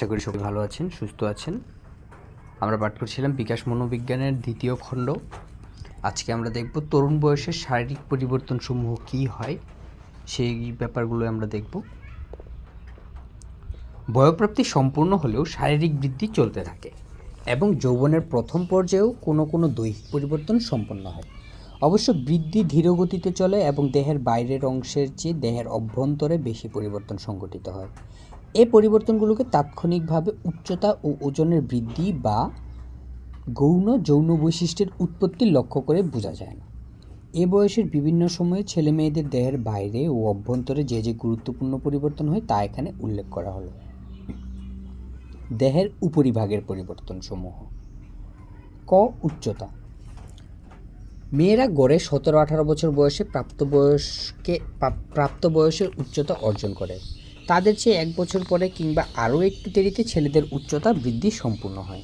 আশা করি সবাই ভালো আছেন, সুস্থ আছেন। আমরা পাঠ করছিলাম বিকাশ মনোবিজ্ঞানের দ্বিতীয় খণ্ড। আজকে আমরা দেখব তরুণ বয়সের শারীরিক পরিবর্তনসমূহ কী হয়, সেই ব্যাপারগুলো আমরা দেখব। বয়প্রাপ্তি সম্পূর্ণ হলেও শারীরিক বৃদ্ধি চলতে থাকে এবং যৌবনের প্রথম পর্যায়েও কোনো কোনো দৈহিক পরিবর্তন সম্পন্ন হয়। অবশ্য বৃদ্ধি ধীর গতিতে চলে এবং দেহের বাইরের অংশের চেয়ে দেহের অভ্যন্তরে বেশি পরিবর্তন সংঘটিত হয়। এই পরিবর্তনগুলোকে তাৎক্ষণিকভাবে উচ্চতা ও ওজনের বৃদ্ধি বা গৌণ যৌন বৈশিষ্ট্যের উৎপত্তি লক্ষ্য করে বোঝা যায় না। এ বয়সের বিভিন্ন সময়ে ছেলে মেয়েদের দেহের বাইরে ও অভ্যন্তরে যে যে গুরুত্বপূর্ণ পরিবর্তন হয় তা এখানে উল্লেখ করা হলো। দেহের উপরিভাগের পরিবর্তনসমূহ। ক, উচ্চতা। মেয়েরা গড়ে সতেরো আঠারো বছর বয়সে প্রাপ্তবয়স্কে প্রাপ- প্রাপ্ত বয়সের উচ্চতা অর্জন করে। তাদের চেয়ে এক বছর পরে কিংবা আরও একটু দেরিতে ছেলেদের উচ্চতা বৃদ্ধি সম্পূর্ণ হয়।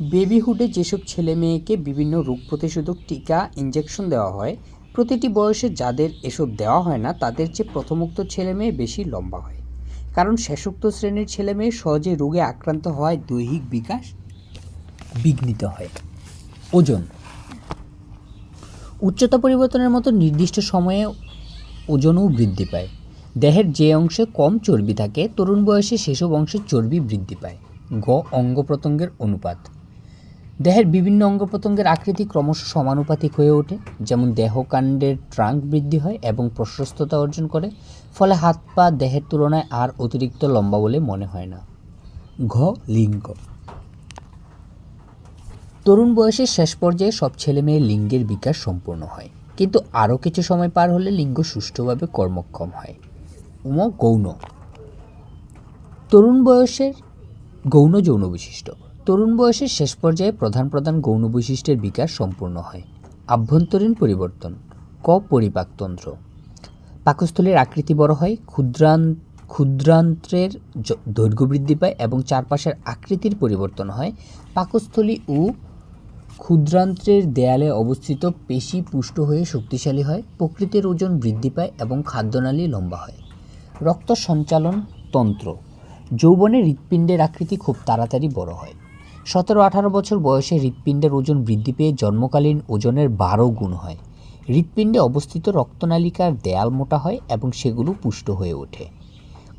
বেবিহুডে যেসব ছেলে মেয়েকে বিভিন্ন রোগ প্রতিষেধক টিকা ইঞ্জেকশন দেওয়া হয়, প্রতিটি বয়সে যাদের এসব দেওয়া হয় না, তাদের চেয়ে প্রথমোক্ত ছেলে মেয়ে বেশি লম্বা হয়। কারণ শেষোক্ত শ্রেণির ছেলে মেয়ে সহজে রোগে আক্রান্ত হওয়ায় দৈহিক বিকাশ বিঘ্নিত হয়। ওজন। উচ্চতা পরিবর্তনের মতো নির্দিষ্ট সময়ে ওজনও বৃদ্ধি পায়। দেহের যে অংশে কম চর্বি থাকে, তরুণ বয়সে সেসব অংশে চর্বি বৃদ্ধি পায়। গ অঙ্গ প্রত্যঙ্গের অনুপাত। দেহের বিভিন্ন অঙ্গ প্রত্যঙ্গের আকৃতি ক্রমশ সমানুপাতিক হয়ে ওঠে, যেমন দেহকাণ্ডের ট্রাঙ্ক বৃদ্ধি হয় এবং প্রশস্ততা অর্জন করে, ফলে হাত পা দেহের তুলনায় আর অতিরিক্ত লম্বা বলে মনে হয় না। ঘ, লিঙ্গ। তরুণ বয়সের শেষ পর্যায়ে সব ছেলে মেয়ের লিঙ্গের বিকাশ সম্পূর্ণ হয়, কিন্তু আরও কিছু সময় পার হলে লিঙ্গ সুষ্ঠুভাবে কর্মক্ষম হয়। উম গৌণ। তরুণ বয়সের গৌণ যৌন বৈশিষ্ট্য। তরুণ বয়সের শেষ পর্যায়ে প্রধান প্রধান গৌণ বৈশিষ্ট্যের বিকাশ সম্পূর্ণ হয়। আভ্যন্তরীণ পরিবর্তন ক পরিপাকতন্ত্র পাকস্থলীর আকৃতি বড় হয়, ক্ষুদ্রান, ক্ষুদ্রান্ত্রের দৈর্ঘ্য বৃদ্ধি পায় এবং চারপাশের আকৃতির পরিবর্তন হয়। পাকস্থলী ও ক্ষুদ্রান্ত্রের দেয়ালে অবস্থিত পেশি পুষ্ট হয়ে শক্তিশালী হয়, প্রকৃতির ওজন বৃদ্ধি পায় এবং খাদ্যনালী লম্বা হয়। রক্ত সঞ্চালন তন্ত্র। যৌবনে হৃৎপিণ্ডের আকৃতি খুব তাড়াতাড়ি বড় হয়। সতেরো আঠারো বছর বয়সে হৃৎপিণ্ডের ওজন বৃদ্ধি পেয়ে জন্মকালীন ওজনের বারো গুণ হয়। হৃৎপিণ্ডে অবস্থিত রক্তনালিকার দেয়াল মোটা হয় এবং সেগুলো পুষ্ট হয়ে ওঠে।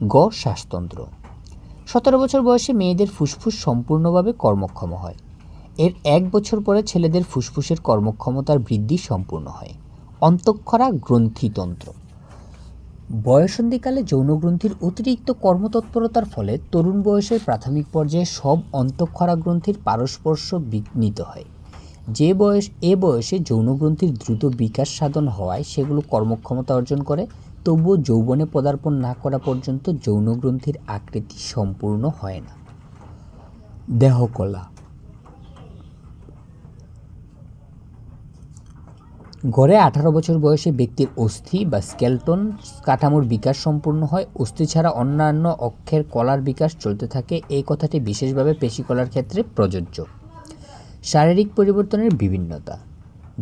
গ শ্বাসতন্ত্র। সতেরো বছর বয়সে মেয়েদের ফুসফুস সম্পূর্ণভাবে কর্মক্ষম হয়। এর এক বছর পরে ছেলেদের ফুসফুসের কর্মক্ষমতার বৃদ্ধি সম্পূর্ণ হয়। অন্তঃক্ষরা গ্রন্থিতন্ত্র। বয়সন্ধিকালে যৌনগ্রন্থির অতিরিক্ত কর্মতৎপরতার ফলে তরুণ বয়সের প্রাথমিক পর্যায়ে সব অন্তঃক্ষরা গ্রন্থির পারস্পর্শ বিঘ্নিত হয়। যে বয়স, এ বয়সে যৌনগ্রন্থির দ্রুত বিকাশ সাধন হওয়ায় সেগুলো কর্মক্ষমতা অর্জন করে, তবুও যৌবনে পদার্পণ না করা পর্যন্ত যৌনগ্রন্থির আকৃতি সম্পূর্ণ হয় না। দেহকলা গড়ে আঠারো বছর বয়সে ব্যক্তির অস্থি বা স্কেলটন কাঠামোর বিকাশ সম্পূর্ণ হয়। অস্থি ছাড়া অন্যান্য অক্ষের কলার বিকাশ চলতে থাকে। এই কথাটি বিশেষভাবে পেশিকলার ক্ষেত্রে প্রযোজ্য। শারীরিক পরিবর্তনের বিভিন্নতা।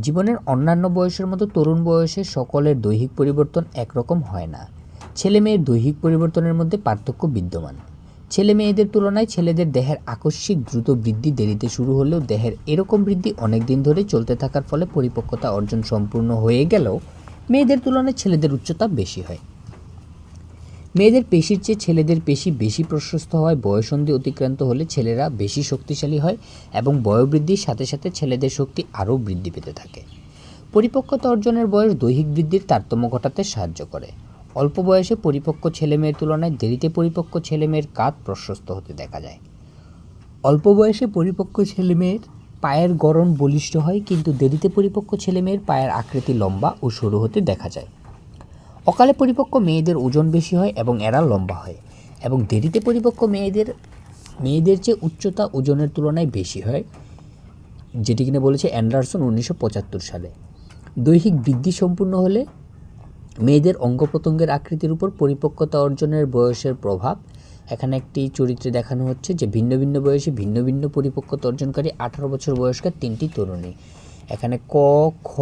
জীবনের অন্যান্য বয়সের মতো তরুণ বয়সে সকলের দৈহিক পরিবর্তন একরকম হয় না। ছেলে মেয়ের দৈহিক পরিবর্তনের মধ্যে পার্থক্য বিদ্যমান। ছেলে মেয়েদের তুলনায় ছেলেদের দেহের আকস্মিক দ্রুত বৃদ্ধি দেরিতে শুরু হলেও দেহের এরকম বৃদ্ধি অনেক দিন ধরে চলতে থাকার ফলে পরিপক্কতা অর্জন সম্পূর্ণ হয়ে গেলেও মেয়েদের তুলনায় ছেলেদের উচ্চতা বেশি হয়। মেয়েদের পেশির চেয়ে ছেলেদের পেশি বেশি প্রশস্ত হয়, বয়সন্ধি অতিক্রান্ত হলে ছেলেরা বেশি শক্তিশালী হয় এবং বয়োবৃদ্ধির সাথে সাথে ছেলেদের শক্তি আরও বৃদ্ধি পেতে থাকে। পরিপক্কতা অর্জনের বয়স দৈহিক বৃদ্ধির তারতম্য ঘটাতে সাহায্য করে। অল্প বয়সে পরিপক্ক ছেলেমেয়ের তুলনায় দেরিতে পরিপক্ক ছেলেমেয়ের কাঁধ প্রশস্ত হতে দেখা যায়। অল্প বয়সে পরিপক্ক ছেলেমেয়ের পায়ের গড়ন বলিষ্ঠ হয়, কিন্তু দেরিতে পরিপক্ক ছেলেমেয়ের পায়ের আকৃতি লম্বা ও সরু হতে দেখা যায়। অকালে পরিপক্ক মেয়েদের ওজন বেশি হয় এবং এরা লম্বা হয় এবং দেরিতে পরিপক্ক মেয়েদের মেয়েদের চেয়ে উচ্চতা ওজনের তুলনায় বেশি হয়, যেটি কিনা বলেছে অ্যান্ডারসন উনিশশো পঁচাত্তর সালে। দৈহিক বৃদ্ধি সম্পূর্ণ হলে মেয়েদের অঙ্গ প্রত্যঙ্গের আকৃতির উপর পরিপক্কতা অর্জনের বয়সের প্রভাব। এখানে একটি চরিত্রে দেখানো হচ্ছে যে ভিন্ন ভিন্ন বয়সে ভিন্ন ভিন্ন পরিপক্কতা অর্জনকারী আঠারো বছর বয়স্কার তিনটি তরুণী। এখানে ক, খ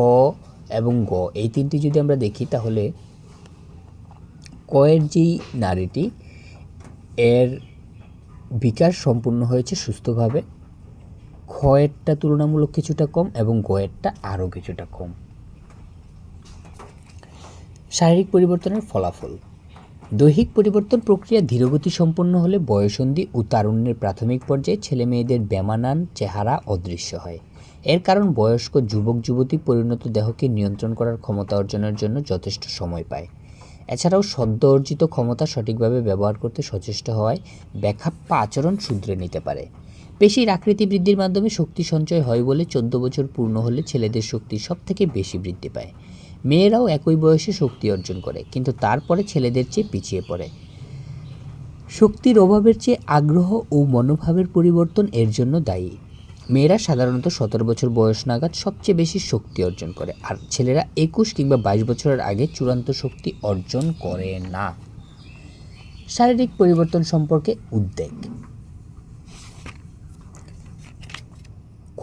এবং গ, এই তিনটি যদি আমরা দেখি তাহলে কয়ের যেই নারীটি, এর বিকাশ সম্পূর্ণ হয়েছে সুস্থভাবে। ক্ষয়েরটা তুলনামূলক কিছুটা কম এবং গয়েরটা আরও কিছুটা কম। শারীরিক পরিবর্তনের ফলাফল। দৈহিক পরিবর্তন প্রক্রিয়া ধীরগতি সম্পন্ন হলে বয়সন্ধি ও তারুণ্যের প্রাথমিক পর্যায়ে ছেলে মেয়েদের বেমানান চেহারা অদৃশ্য হয়। এর কারণ বয়স্ক যুবক, যুবতী পরিণত দেহকে নিয়ন্ত্রণ করার ক্ষমতা অর্জনের জন্য যথেষ্ট সময় পায়। এছাড়াও সদ্য অর্জিত ক্ষমতা সঠিকভাবে ব্যবহার করতে সচেষ্ট হওয়ায় ব্যাখাপ্পা আচরণ শুধরে নিতে পারে। পেশির আকৃতি বৃদ্ধির মাধ্যমে শক্তি সঞ্চয় হয় বলে চোদ্দ বছর পূর্ণ হলে ছেলেদের শক্তি সবথেকে বেশি বৃদ্ধি পায়। মেয়েরাও একই বয়সে শক্তি অর্জন করে, কিন্তু তারপরে ছেলেদের চেয়ে পিছিয়ে পড়ে। শক্তির অভাবের চেয়ে আগ্রহ ও মনোভাবের পরিবর্তন এর জন্য দায়ী। মেয়েরা সাধারণত সতেরো বছর বয়স নাগাদ সবচেয়ে বেশি শক্তি অর্জন করে, আর ছেলেরা একুশ কিংবা বাইশ বছরের আগে চূড়ান্ত শক্তি অর্জন করে না। শারীরিক পরিবর্তন সম্পর্কে উদ্বেগ।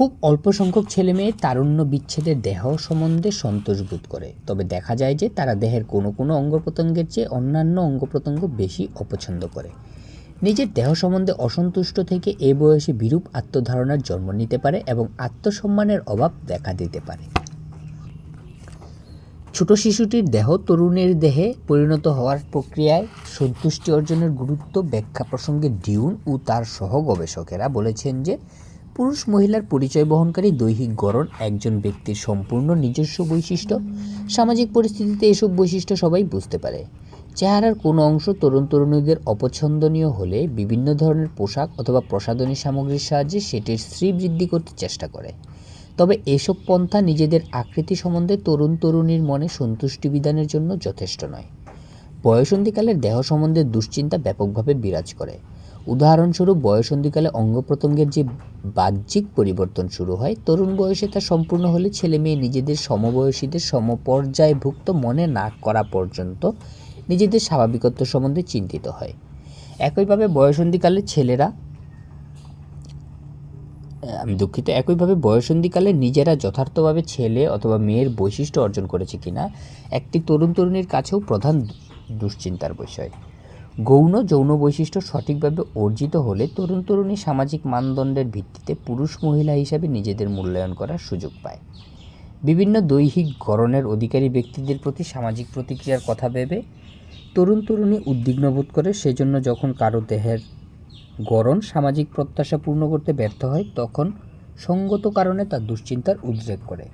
খুব অল্প সংখ্যক ছেলে মেয়ে তারুণ্য বিচ্ছেদের দেহ সম্বন্ধে সন্তোষ বোধ করে। তবে দেখা যায় যে তারা দেহের কোনো কোনো অঙ্গ প্রত্যঙ্গের চেয়ে অন্যান্য অঙ্গ প্রত্যঙ্গ বেশি অপছন্দ করে। নিজের দেহ সম্বন্ধে অসন্তুষ্ট থেকে এ বয়সে বিরূপ আত্মধারণার জন্ম নিতে পারে এবং আত্মসম্মানের অভাব দেখা দিতে পারে। ছোট শিশুটির দেহ তরুণের দেহে পরিণত হওয়ার প্রক্রিয়ায় সন্তুষ্টি অর্জনের গুরুত্ব ব্যাখ্যা প্রসঙ্গে ডিউন ও তার সহ গবেষকেরা বলেছেন যে পুরুষ মহিলার পরিচয় বহনকারী দৈহিক গড়ন, একজন ব্যক্তির সম্পূর্ণ নিজস্ব বৈশিষ্ট্য, সামাজিক পরিস্থিতিতে এসব বৈশিষ্ট্য সবাই বুঝতে পারে। চেহারার কোনো অংশ তরুণ তরুণীদের অপছন্দনীয় হলে বিভিন্ন ধরনের পোশাক অথবা প্রসাধনী সামগ্রীর সাহায্যে সেটির শ্রী বৃদ্ধি করতে চেষ্টা করে। তবে এসব পন্থা নিজেদের আকৃতি সম্বন্ধে তরুণ তরুণীর মনে সন্তুষ্টি বিধানের জন্য যথেষ্ট নয়। বয়সন্ধিকালের দেহ সম্বন্ধে দুশ্চিন্তা ব্যাপকভাবে বিরাজ করে। উদাহরণস্বরূপ বয়সন্ধিকালে অঙ্গ প্রত্যঙ্গের যে বাহ্যিক পরিবর্তন শুরু হয়, তরুণ বয়সে তা সম্পূর্ণ হলে ছেলে মেয়ে নিজেদের সমবয়সীদের সমপর্যায়ভুক্ত মনে না করা পর্যন্ত নিজেদের স্বাভাবিকত্ব সম্বন্ধে চিন্তিত হয়। একইভাবে বয়সন্ধিকালে ছেলেরা, আমি দুঃখিত, একইভাবে বয়সন্ধিকালে নিজেরা যথার্থভাবে ছেলে অথবা মেয়ের বৈশিষ্ট্য অর্জন করেছে কিনা, একটি তরুণ তরুণীর কাছেও প্রধান দুশ্চিন্তার বিষয়। গৌণ যৌন বৈশিষ্ট্য সঠিকভাবে অর্জিত হলে তরুণ তরুণী সামাজিক মানদণ্ডের ভিত্তিতে পুরুষ মহিলা হিসাবে নিজেদের মূল্যায়ন করার সুযোগ পায়। বিভিন্ন দৈহিক গড়নের অধিকারী ব্যক্তিদের প্রতি সামাজিক প্রতিক্রিয়ার কথা ভেবে তরুণ তরুণী উদ্বিগ্ন বোধ করে। সেজন্য যখন কারও দেহের গড়ন সামাজিক প্রত্যাশা পূর্ণ করতে ব্যর্থ হয়, তখন সঙ্গত কারণে তার দুশ্চিন্তার উদ্রেক করে।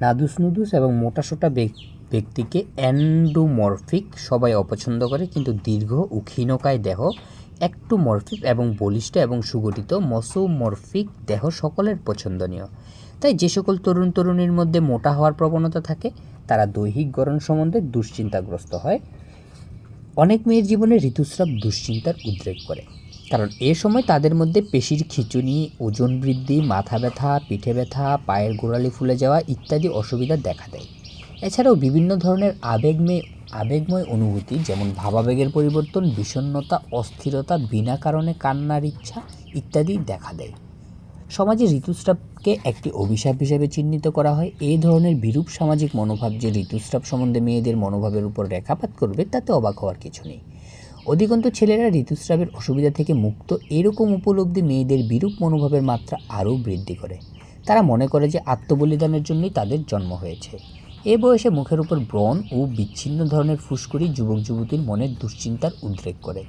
নাদুস নুদুস এবং মোটাসোটা ব্যক- ব্যক্তিকে অ্যান্ডোমরফিক সবাই অপছন্দ করে, কিন্তু দীর্ঘ ও ক্ষীণকায় দেহ একটুমরফিক এবং বলিষ্ঠ এবং সুগঠিত মসোমরফিক দেহ সকলের পছন্দনীয়। তাই যে সকল তরুণ তরুণীর মধ্যে মোটা হওয়ার প্রবণতা থাকে, তারা দৈহিক গড়ন সম্বন্ধে দুশ্চিন্তাগ্রস্ত হয়। অনেক মেয়ের জীবনে ঋতুস্রাব দুশ্চিন্তার উদ্রেক করে, কারণ এ সময় তাদের মধ্যে পেশির খিঁচুনি, ওজন বৃদ্ধি, মাথা ব্যথা, পিঠে ব্যথা, পায়ের গোড়ালি ফুলে যাওয়া ইত্যাদি অসুবিধা দেখা দেয়। এছাড়াও বিভিন্ন ধরনের আবেগময় আবেগময় অনুভূতি, যেমন ভাবাবেগের পরিবর্তন, বিষণ্ণতা, অস্থিরতা, বিনা কারণে কান্নার ইচ্ছা ইত্যাদি দেখা দেয়। সমাজে ঋতুস্রাবকে একটি অভিশাপ হিসেবে চিহ্নিত করা হয়। এই ধরনের বিরূপ সামাজিক মনোভাব যে ঋতুস্রাব সম্বন্ধে মেয়েদের মনোভাবের উপর রেখাপাত করবে, তাতে অবাক হওয়ার কিছু নেই। অধিকন্তু, ছেলেরা ঋতুস্রাবের অসুবিধা থেকে মুক্ত। এরকম উপলব্ধি মেয়েদের বিরূপ মনোভাবের মাত্রা আরও বৃদ্ধি করে। তারা মনে করে যে আত্মবলিদানের জন্যই তাদের জন্ম হয়েছে। এ বয়সে মুখের উপর ব্রণ ও বিচ্ছিন্ন ধরনের ফুসকুড়ি যুবক যুবতীর মনের দুশ্চিন্তার উদ্রেক করে।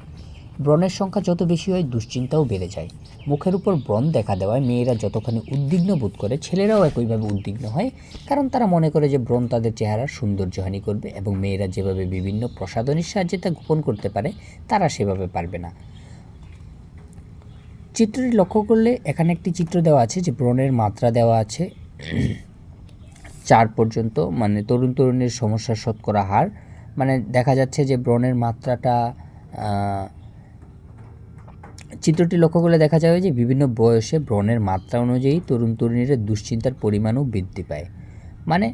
ব্রণের সংখ্যা যত বেশি হয়, দুশ্চিন্তাও বেড়ে যায়। মুখের উপর ব্রণ দেখা দেওয়ায় মেয়েরা যতখানি উদ্বিগ্ন বোধ করে, ছেলেরাও একইভাবে উদ্বিগ্ন হয়, কারণ তারা মনে করে যে ব্রণ তাদের চেহারার সৌন্দর্যহানি করবে এবং মেয়েরা যেভাবে বিভিন্ন প্রসাধনীর সাহায্যে তা গোপন করতে পারে, তারা সেভাবে পারবে না। চিত্রটি লক্ষ্য করলে এখানে একটি চিত্র দেওয়া আছে যে ব্রণের মাত্রা দেওয়া আছে চার পর্যন্ত মানে তরুণ তরুণীর সমস্যার শতকরা হার। মানে দেখা যাচ্ছে যে ব্রণের মাত্রাটা চিত্রটি লক্ষ্য করলে দেখা যাবে যে বিভিন্ন বয়সে ব্রণের মাত্রা অনুযায়ী তরুণ তরুণীরা দুশ্চিন্তার পরিমাণও বৃদ্ধি পায়। মানে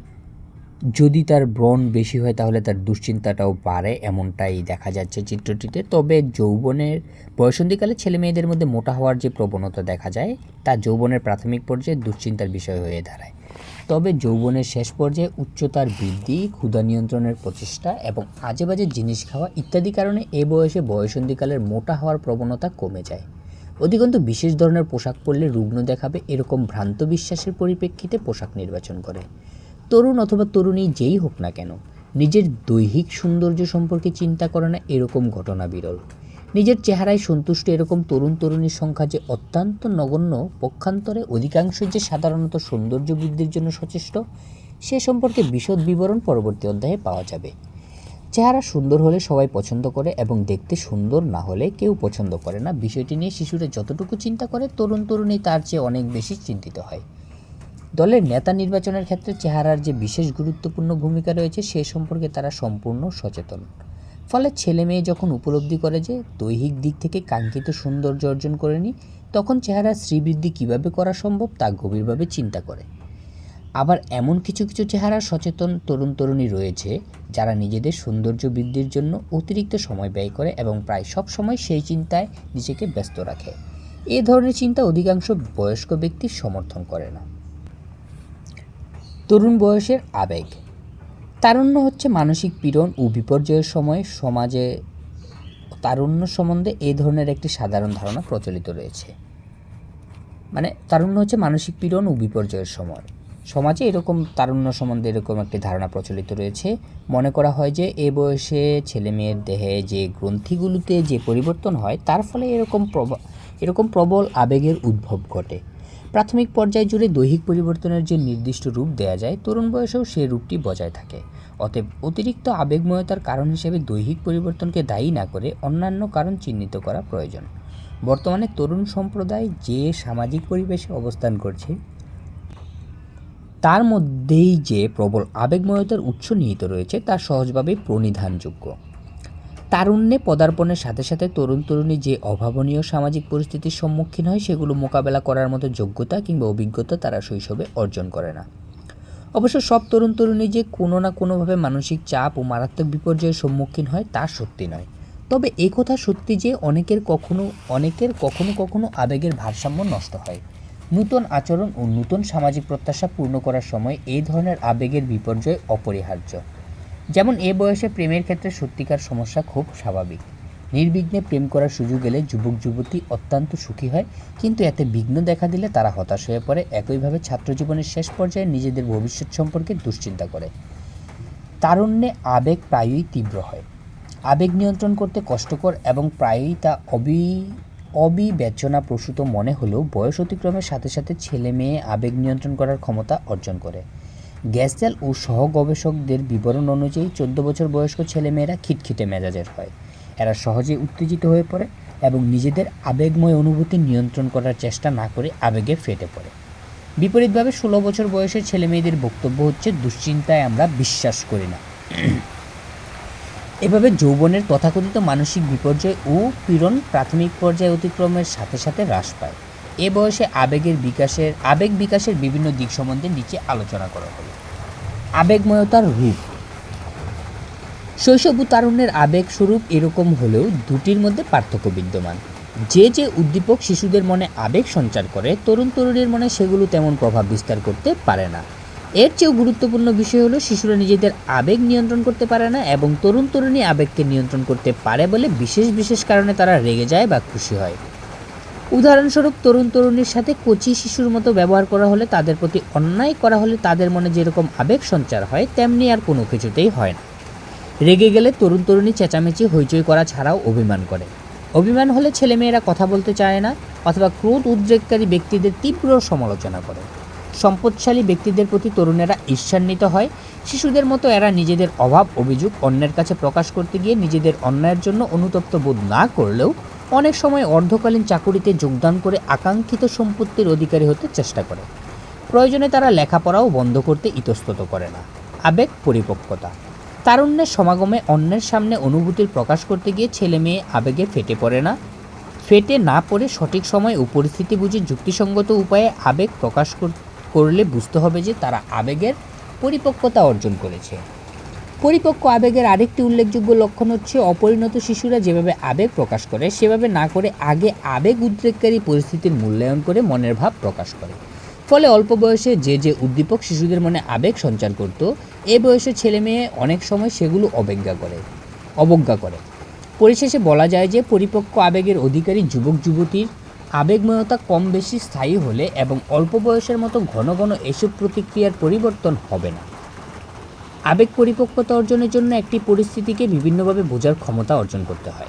যদি তার ব্রণ বেশি হয় তাহলে তার দুশ্চিন্তাটাও বাড়ে এমনটাই দেখা যাচ্ছে চিত্রটিতে। তবে যৌবনের, বয়সন্ধিকালে ছেলে মেয়েদের মধ্যে মোটা হওয়ার যে প্রবণতা দেখা যায়, তা যৌবনের প্রাথমিক পর্যায়ে দুশ্চিন্তার বিষয় হয়ে দাঁড়ায়। তবে যৌবনের শেষ পর্যায়ে উচ্চতার বৃদ্ধি, ক্ষুধা নিয়ন্ত্রণের প্রচেষ্টা এবং আজেবাজে জিনিস খাওয়া ইত্যাদি কারণে এ বয়সে বয়সন্ধিকালের মোটা হওয়ার প্রবণতা কমে যায়। অধিকন্তু বিশেষ ধরনের পোশাক পরলে রুগ্ন দেখাবে এরকম ভ্রান্ত বিশ্বাসের পরিপ্রেক্ষিতে পোশাক নির্বাচন করে। তরুণ অথবা তরুণী যেই হোক না কেন, নিজের দৈহিক সৌন্দর্য সম্পর্কে চিন্তা করে না এরকম ঘটনা বিরল। নিজের চেহারায় সন্তুষ্ট এরকম তরুণ তরুণীর সংখ্যা যে অত্যন্ত নগণ্য, পক্ষান্তরে অধিকাংশই যে সাধারণত সৌন্দর্য বৃদ্ধির জন্য সচেষ্ট, সে সম্পর্কে বিশদ বিবরণ পরবর্তী অধ্যায়ে পাওয়া যাবে। চেহারা সুন্দর হলে সবাই পছন্দ করে এবং দেখতে সুন্দর না হলে কেউ পছন্দ করে না। বিষয়টি নিয়ে শিশুরা যতটুকু চিন্তা করে, তরুণ তরুণী তার চেয়ে অনেক বেশি চিন্তিত হয়। দলের নেতা নির্বাচনের ক্ষেত্রে চেহারার যে বিশেষ গুরুত্বপূর্ণ ভূমিকা রয়েছে, সে সম্পর্কে তারা সম্পূর্ণ সচেতন। ফলে ছেলে মেয়ে যখন উপলব্ধি করে যে দৈহিক দিক থেকে কাঙ্ক্ষিত সৌন্দর্য অর্জন করে করেনি তখন চেহারার শ্রীবৃদ্ধি কীভাবে করা সম্ভব তা গভীরভাবে চিন্তা করে। আবার এমন কিছু কিছু চেহারা সচেতন তরুণ তরুণী রয়েছে, যারা নিজেদের সৌন্দর্য বৃদ্ধির জন্য অতিরিক্ত সময় ব্যয় করে এবং প্রায় সব সময় সেই চিন্তায় নিজেকে ব্যস্ত রাখে। এ ধরনের চিন্তা অধিকাংশ বয়স্ক ব্যক্তি সমর্থন করে না। তরুণ বয়সের আবেগ। তারুণ্য হচ্ছে মানসিক পীড়ন ও বিপর্যয়ের সময় সমাজে তারুণ্য সম্বন্ধে এই ধরনের একটি সাধারণ ধারণা প্রচলিত রয়েছে। মানে তারুণ্য হচ্ছে মানসিক পীড়ন ও বিপর্যয়ের সময়। সমাজে এরকম তারুণ্য সম্বন্ধে এরকম একটি ধারণা প্রচলিত রয়েছে। মনে করা হয় যে এ বয়সে ছেলে মেয়ের দেহে যে গ্রন্থিগুলোতে যে পরিবর্তন হয়, তার ফলে এরকম এরকম প্রবল আবেগের উদ্ভব ঘটে। প্রাথমিক পর্যায় জুড়ে দৈহিক পরিবর্তনের যে নির্দিষ্ট রূপ দেয়া যায়, তরুণ বয়সেও সেই রূপটি বজায় থাকে। অতএব অতিরিক্ত আবেগময়তার কারণ হিসেবে দৈহিক পরিবর্তনকে দায়ী না করে অন্যান্য কারণ চিহ্নিত করা প্রয়োজন। বর্তমানে তরুণ সম্প্রদায় যে সামাজিক পরিবেশে অবস্থান করছে, তার মধ্যেই যে প্রবল আবেগময়তার উৎস নিহিত রয়েছে, তা সহজভাবেই প্রণিধানযোগ্য। তারুণ্যে পদার্পণের সাথে সাথে তরুণ তরুণী যে অভাবনীয় সামাজিক পরিস্থিতির সম্মুখীন হয়, সেগুলো মোকাবেলা করার মতো যোগ্যতা কিংবা অভিজ্ঞতা তারা শৈশবে অর্জন করে না। অবশ্য সব তরুণ তরুণী যে কোনো না কোনোভাবে মানসিক চাপ ও মারাত্মক বিপর্যয়ের সম্মুখীন হয় তা সত্যি নয়। তবে এ কথা সত্যি যে অনেকের কখনো অনেকের কখনো কখনো আবেগের ভারসাম্য নষ্ট হয়। নূতন আচরণ ও নূতন সামাজিক প্রত্যাশা পূর্ণ করার সময় এই ধরনের আবেগের বিপর্যয় অপরিহার্য। যেমন এ বয়সে প্রেমের ক্ষেত্রে সত্যিকার সমস্যা খুব স্বাভাবিক। নির্বিঘ্নে প্রেম করার সুযোগ এলে যুবক, যুবতী অত্যন্ত সুখী হয়। কিন্তু এতে বিঘ্ন দেখা দিলে তারা হতাশ হয়ে পড়ে। একইভাবে ছাত্র জীবনের শেষ পর্যায়ে নিজেদের ভবিষ্যৎ সম্পর্কে দুশ্চিন্তা করে। তারুণ্যে আবেগ প্রায়ই তীব্র হয়। আবেগ নিয়ন্ত্রণ করতে কষ্টকর এবং প্রায়ই তা অবি, অবিবেচনা প্রসূত মনে হলেও বয়স অতিক্রমের সাথে সাথে ছেলে মেয়ে আবেগ নিয়ন্ত্রণ করার ক্ষমতা অর্জন করে। গ্যাসেল ও সহ গবেষকদের বিবরণ অনুযায়ী চোদ্দ বছর বয়স্ক ছেলেমেয়েরা খিটখিটে মেজাজের হয়। এরা সহজে উত্তেজিত হয়ে পড়ে এবং নিজেদের আবেগময় অনুভূতি নিয়ন্ত্রণ করার চেষ্টা না করে আবেগে ফেটে পড়ে। বিপরীতভাবে ষোলো বছর বয়সের ছেলেমেয়েদের বক্তব্য হচ্ছে, দুশ্চিন্তায় আমরা বিশ্বাস করি না। এভাবে যৌবনের তথাকথিত মানসিক বিপর্যয় ও পীড়ন প্রাথমিক পর্যায়ে অতিক্রমের সাথে সাথে হ্রাস পায়। এ বয়সে আবেগের বিকাশের, আবেগ বিকাশের বিভিন্ন দিক সম্বন্ধে নিচে আলোচনা করা হলো। আবেগময়তার রূপ। শৈশব ও তারুণ্যের আবেগ স্বরূপ এরকম হলেও দুটির মধ্যে পার্থক্য বিদ্যমান। যে যে উদ্দীপক শিশুদের মনে আবেগ সঞ্চার করে, তরুণ তরুণীর মনে সেগুলো তেমন প্রভাব বিস্তার করতে পারে না। এর চেয়েও গুরুত্বপূর্ণ বিষয় হলো শিশুরা নিজেদের আবেগ নিয়ন্ত্রণ করতে পারে না এবং তরুণ তরুণী আবেগকে নিয়ন্ত্রণ করতে পারে বলে বিশেষ বিশেষ কারণে তারা রেগে যায় বা খুশি হয়। উদাহরণস্বরূপ তরুণ তরুণীর সাথে কচি শিশুর মতো ব্যবহার করা হলে তাদের প্রতি অন্যায় করা হলে তাদের মনে যেরকম আবেগ সঞ্চার হয়, তেমনি আর কোনো কিছুতেই হয় না। রেগে গেলে তরুণ তরুণী চেঁচামেচি, হইচই করা ছাড়াও অভিমান করে। অভিমান হলে ছেলেমেয়েরা কথা বলতে চায় না অথবা ক্রোধ উদ্রেককারী ব্যক্তিদের তীব্র সমালোচনা করে। সম্পদশালী ব্যক্তিদের প্রতি তরুণেরা ঈর্ষান্বিত হয়। শিশুদের মতো এরা নিজেদের অভাব, অভিযোগ, অন্যের কাছে প্রকাশ করতে গিয়ে নিজেদের অন্যায়ের জন্য অনুতপ্ত বোধ না করলেও অনেক সময় অর্ধকালীন চাকুরিতে যোগদান করে আকাঙ্ক্ষিত সম্পত্তির অধিকারী হতে চেষ্টা করে। প্রয়োজনে তারা লেখাপড়াও বন্ধ করতে ইতস্তত করে না। আবেগ, পরিপক্কতা। তারুণ্যের সমাগমে অন্যের সামনে অনুভূতির প্রকাশ করতে গিয়ে ছেলে মেয়ে আবেগে ফেটে পড়ে না। ফেটে না পড়ে সঠিক সময় ও পরিস্থিতি বুঝে যুক্তিসঙ্গত উপায়ে আবেগ প্রকাশ কর- করলে বুঝতে হবে যে তারা আবেগের পরিপক্কতা অর্জন করেছে। পরিপক্ক আবেগের আরেকটি উল্লেখযোগ্য লক্ষণ হচ্ছে অপরিণত শিশুরা যেভাবে আবেগ প্রকাশ করে, সেভাবে না করে আগে আবেগ উদ্রেককারী পরিস্থিতির মূল্যায়ন করে মনের ভাব প্রকাশ করে। ফলে অল্প বয়সে যে যে উদ্দীপক শিশুদের মনে আবেগ সঞ্চার করত এ বয়সে ছেলে মেয়ে অনেক সময় সেগুলো অবজ্ঞা করে অবজ্ঞা করে। পরিশেষে বলা যায় যে পরিপক্ক আবেগের অধিকারী যুবক যুবতীর আবেগময়তা কম বেশি স্থায়ী হলে এবং অল্প বয়সের মতো ঘন ঘন এসব প্রতিক্রিয়ার পরিবর্তন হবে না। আবেগ পরিপক্কতা অর্জনের জন্য একটি পরিস্থিতিকে বিভিন্নভাবে বোঝার ক্ষমতা অর্জন করতে হয়।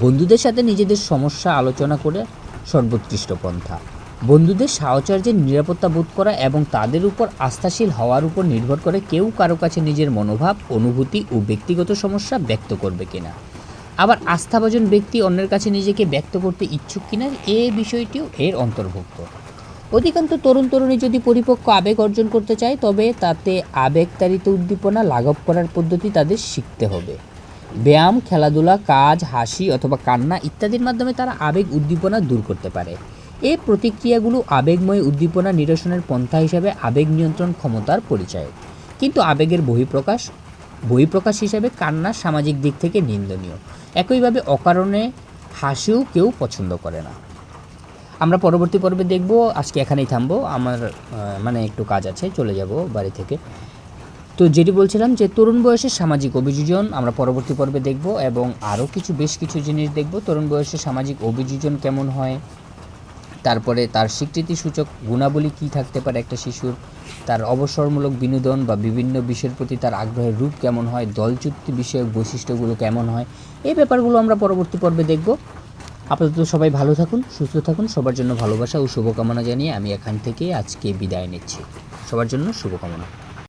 বন্ধুদের সাথে নিজেদের সমস্যা আলোচনা করে সর্বোৎকৃষ্ট পন্থা। বন্ধুদের সাহচর্যের নিরাপত্তা বোধ করা এবং তাদের উপর আস্থাশীল হওয়ার উপর নির্ভর করে কেউ কারও কাছে নিজের মনোভাব, অনুভূতি ও ব্যক্তিগত সমস্যা ব্যক্ত করবে কিনা। আবার আস্থাভাজন ব্যক্তি অন্যের কাছে নিজেকে ব্যক্ত করতে ইচ্ছুক কিনা এ বিষয়টিও এর অন্তর্ভুক্ত। অধিকাংশ তরুণ তরুণী যদি পরিপক্ক আবেগ অর্জন করতে চায়, তবে তাতে আবেগতাড়িত উদ্দীপনা লাঘব করার পদ্ধতি তাদের শিখতে হবে। ব্যায়াম, খেলাধুলা, কাজ, হাসি অথবা কান্না ইত্যাদির মাধ্যমে তারা আবেগ উদ্দীপনা দূর করতে পারে। এই প্রতিক্রিয়াগুলো আবেগময় উদ্দীপনা নিরসনের পন্থা হিসাবে আবেগ নিয়ন্ত্রণ ক্ষমতার পরিচয়। কিন্তু আবেগের বহিঃপ্রকাশ বহিঃপ্রকাশ হিসাবে কান্না সামাজিক দিক থেকে নিন্দনীয়। একইভাবে অকারণে হাসিও কেউ পছন্দ করে না। আমরা পরবর্তী পর্বে দেখব, আজকে এখানেই থামবো। আমার মানে একটু কাজ আছে, চলে যাব বাড়ি থেকে। তো যেটি বলছিলাম যে তরুণ বয়সে সামাজিক অভিযোজন আমরা পরবর্তী পর্বে দেখব এবং আরও কিছু, বেশ কিছু জিনিস দেখব। তরুণ বয়সে সামাজিক অভিযোজন কেমন হয় তারপরে তার স্বীকৃতিসূচক গুণাবলী কী থাকতে পারে একটা শিশুর? তার অবসরমূলক বিনোদন বা বিভিন্ন বিষয়ের প্রতি তার আগ্রহের রূপ কেমন হয়? দলচুক্তি বিষয়ক বৈশিষ্ট্যগুলো কেমন হয়? এই ব্যাপারগুলো আমরা পরবর্তী পর্বে দেখব। আপাতত সবাই ভালো থাকুন, সুস্থ থাকুন, সবার জন্য ভালোবাসা ও শুভকামনা জানিয়ে আমি এখান থেকে আজকে বিদায় নিচ্ছি। সবার জন্য শুভকামনা।